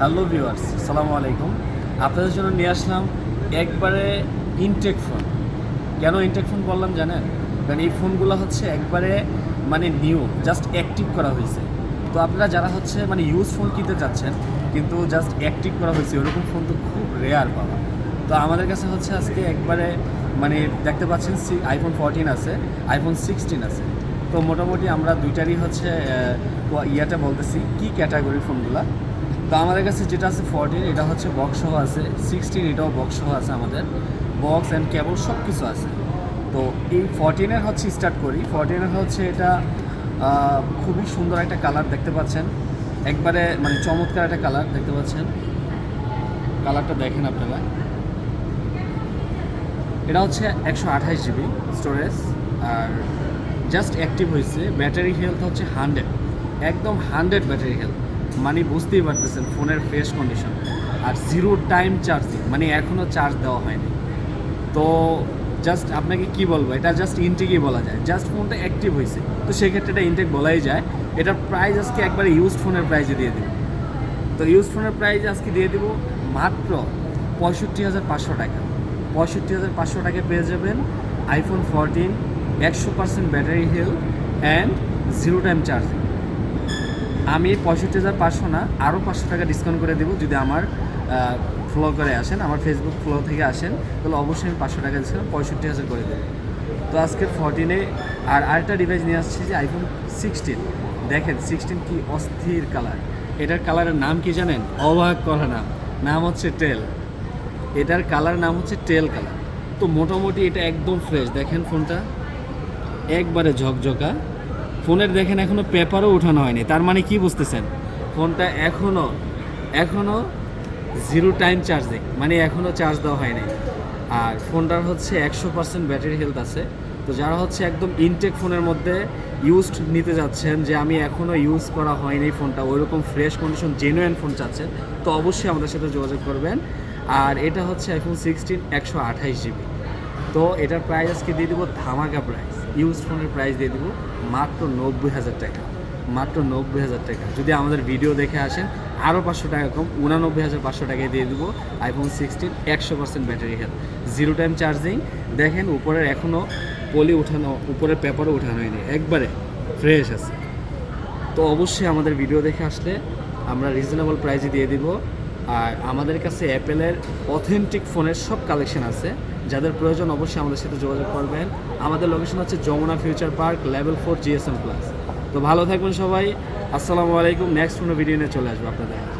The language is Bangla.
হ্যালো ভিউয়ার্স সালামু আলাইকুম। আপনাদের জন্য নিয়ে আসলাম একবারে ইনটেক ফোন কেন ইনটেক ফোন বললাম জানেন? কারণ এই ফোনগুলো হচ্ছে একবারে মানে নিউ জাস্ট অ্যাক্টিভ করা হয়েছে। তো আপনারা যারা হচ্ছে মানে ইউজ ফোন কিনতে যাচ্ছেন কিন্তু জাস্ট অ্যাক্টিভ করা হয়েছে, ওরকম ফোন তো খুব রেয়ার পাওয়া। তো আমাদের কাছে হচ্ছে আজকে একবারে মানে দেখতে পাচ্ছেন আইফোন ফোরটিন আছে আইফোন সিক্সটিন আছে। তো মোটামুটি আমরা দুইটারই হচ্ছে ইয়াটা বলতেছি, কি ক্যাটাগরির ফোনগুলা তো আমাদের কাছে যেটা আছে ফোরটিন এটা হচ্ছে বক্স সহ আছে। সিক্সটিন এটাও বক্স সহ আছে আমাদের। বক্স অ্যান্ড কেবল সব কিছু আছে। তো এই ফোরটিনের হচ্ছে স্টার্ট করি। ফোরটিনের হচ্ছে এটা খুবই সুন্দর একটা কালার দেখতে পাচ্ছেন। একবারে মানে চমৎকার একটা কালার দেখতে পাচ্ছেন। কালারটা দেখেন আপনারা। এটা হচ্ছে একশো আঠাশ জিবি স্টোরেজ আর জাস্ট অ্যাক্টিভ হয়েছে। ব্যাটারি হেলথ হচ্ছে হান্ড্রেড একদম হান্ড্রেড ব্যাটারি হেলথ মানে বুঝতেই পারতেছেন, ফোনের ফ্রেশ কন্ডিশন আর জিরো টাইম চার্জিং মানে এখনও চার্জ দেওয়া হয়নি। তো জাস্ট আপনাকে কি বলব, এটা জাস্ট ইনটেকই বলা যায়। জাস্ট ফোনটা অ্যাক্টিভ হয়েছে। তো সেক্ষেত্রে এটা ইনটেক বলাই যায়। এটার প্রাইস আজকে একবারে ইউজ ফোনের প্রাইজে দিয়ে দেবো। তো ইউজ ফোনের প্রাইস আজকে দিয়ে দেবো মাত্র পঁয়ষট্টি হাজার পাঁচশো টাকা। পঁয়ষট্টি হাজার পাঁচশো টাকা পেয়ে যাবেন আইফোন ফোরটিন একশো percent battery health and zero time charging আমি পঁয়ষট্টি হাজার পাঁচশো না, আরও পাঁচশো টাকা ডিসকাউন্ট করে দেবো যদি আমার ফ্লো করে আসেন, আমার ফেসবুক ফ্লো থেকে আসেন, তাহলে অবশ্যই আমি পাঁচশো টাকা ডিসকাউন্ট পঁয়ষট্টি হাজার করে দেবো। তো আজকের ফোরটিনে আর আরেকটা ডিভাইস নিয়ে আসছি যে আইফোন সিক্সটিন দেখেন সিক্সটিন কি অস্থির কালার এটার কালারের নাম কি জানেন? অবাক করা নাম। নাম হচ্ছে টেল এটার কালার নাম হচ্ছে টেল কালার তো মোটামুটি এটা একদম ফ্রেশ দেখেন ফোনটা। একবারে ঝকঝকা। ফোনের দেখেন এখনও পেপারও উঠানো হয়নি। তার মানে কি বুঝতেছেন? ফোনটা এখনও এখনও জিরো টাইম চার্জিং মানে এখনও চার্জ দেওয়া হয়নি। আর ফোনটার হচ্ছে একশো পার্সেন্ট ব্যাটারি হেলথ আছে। তো যারা হচ্ছে একদম ইনটেক ফোনের মধ্যে ইউজড নিতে যাচ্ছেন যে আমি এখনও ইউজ করা হয়নি ফোনটা, ওইরকম ফ্রেশ কন্ডিশন জেনুইন ফোন চাচ্ছেন, তো অবশ্যই আমাদের সাথে যোগাযোগ করবেন। আর এটা হচ্ছে আইফোন সিক্সটিন একশো আঠাইশ জিবি তো এটার প্রাইস আজকে দিয়ে দেবো ধামাকা প্রাইস ইউজ ফোনের প্রাইস দিয়ে দেবো মাত্র নব্বই হাজার টাকা। মাত্র নব্বই হাজার টাকা। যদি আমাদের ভিডিও দেখে আসেন আরও পাঁচশো টাকা কম, উনানব্বই হাজার পাঁচশো টাকায় দিয়ে দেবো আইফোন সিক্সটিন একশো percent battery health zero time charging দেখেন, উপরের এখনও পলি উঠানো, উপরের পেপারও উঠানো হয়নি। একবারে ফ্রেশ আছে। তো অবশ্যই আমাদের ভিডিও দেখে আসলে আমরা রিজনেবল প্রাইসে দিয়ে দিব। আর আমাদের কাছে অ্যাপেলের অথেন্টিক ফোনের সব কালেকশন আছে। যাদের প্রয়োজন অবশ্যই আমাদের সাথে যোগাযোগ করবেন। আমাদের লোকেশন হচ্ছে Jamuna future park level four GSM plus তো ভালো থাকবেন সবাই। আসসালামু আলাইকুম। নেক্সট কোনো ভিডিও নিয়ে চলে আসব আপনাদের